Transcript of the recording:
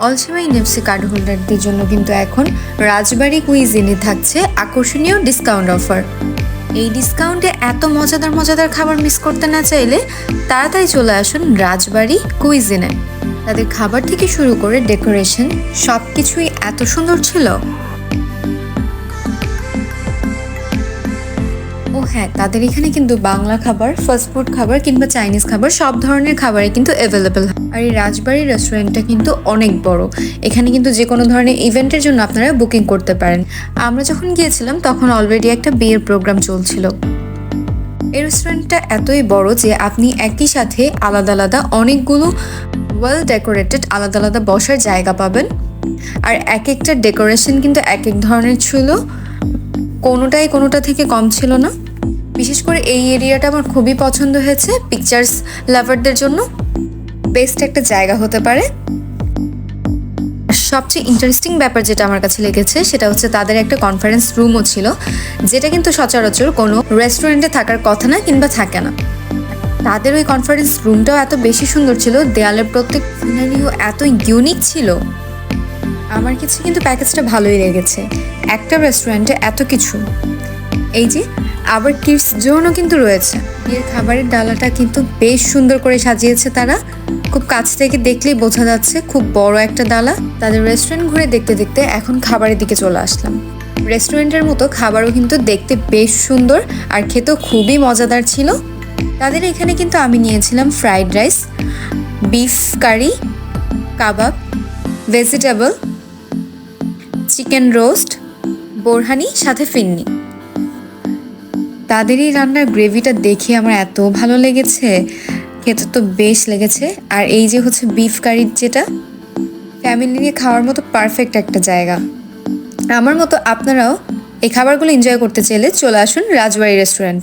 অলসেমাই নেপসি card হোল্ডারদের জন্য কিন্তু এখন রাজবাড়ি কুইজিনে থাকছে আকর্ষণীয় ডিসকাউন্ট অফার। এই ডিসকাউন্টে এত মজাদার মজাদার খাবার মিস করতে না চাইলে তাড়াতাড়ি চলে আসুন রাজবাড়ি কুইজিনে। তাদের খাবার থেকে শুরু করে ডেকোরেশন সব কিছুই এত সুন্দর ছিল। ও হ্যাঁ তাদের এখানে কিন্তু বাংলা খাবার ফাস্ট ফুড খাবার কিংবা চাইনিজ খাবার সব ধরনের খাবারই কিন্তু অ্যাভেলেবেল আর এই রাজবাড়ি রেস্টুরেন্টটা কিন্তু অনেক বড়। এখানে কিন্তু যে কোনো ধরনের ইভেন্টের জন্য আপনারা বুকিং করতে পারেন। আমরা যখন গিয়েছিলাম, তখন অলরেডি একটা বিয়ের প্রোগ্রাম চলছিল। এই রেস্টুরেন্টটা এতই বড় যে আপনি একই সাথে আলাদা আলাদা অনেকগুলো ওয়েল ডেকোরেটেড আলাদা আলাদা বসার জায়গা পাবেন। আর এক একটা ডেকোরেশন কিন্তু এক এক ধরনের ছিল। কোনোটাই কোনোটা থেকে কম ছিল না। বিশেষ করে এই এরিয়াটা আমার খুবই পছন্দ হয়েছে পিকচার্স লাভারদের জন্য। বেস্ট একটা জায়গা হতে পারে। সবচেয়ে ইন্টারেস্টিং ব্যাপার যেটা আমার কাছে লেগেছে, সেটা হচ্ছে তাদের একটা কনফারেন্স রুমও ছিল, যেটা কিন্তু সচরাচর কোনো রেস্টুরেন্টে থাকার কথা না কিংবা থাকে না। তাদের ওই কনফারেন্স রুমটাও এত বেশি সুন্দর ছিল, দেয়ালের প্রত্যেক সিনারিও এত ইউনিক ছিল। আমার কাছে কিন্তু প্যাকেজটা ভালোই লেগেছে। একটা রেস্টুরেন্টে এত কিছু। এই যে, আবার কিডস জোনও কিন্তু রয়েছে। এর খাবারের ডালাটা কিন্তু বেশ সুন্দর করে সাজিয়েছে তারা। খুব কাছ থেকে দেখলেই বোঝা যাচ্ছে খুব বড় একটা ডালা। তাদের রেস্টুরেন্ট ঘুরে দেখতে দেখতে এখন খাবারের দিকে চলে আসলাম। রেস্টুরেন্টের মতো খাবারও কিন্তু দেখতে বেশ সুন্দর আর খেতেও খুবই মজাদার ছিল। তাদের এখানে কিন্তু আমি নিয়েছিলাম fried rice beef curry kebab vegetable chicken roast, borhani, সাথে ফিন্নি। তাদের এই রান্নার গ্রেভিটা দেখে আমার এত ভালো লেগেছে, খেতে তো বেশ লেগেছে। আর এই যে হচ্ছে বিফ কারির যেটা ফ্যামিলি নিয়ে খাওয়ার মতো পারফেক্ট একটা জায়গা। আমার মতো আপনারাও এই খাবারগুলো এনজয় করতে চাইলে চলে আসুন রাজবাড়ি রেস্টুরেন্ট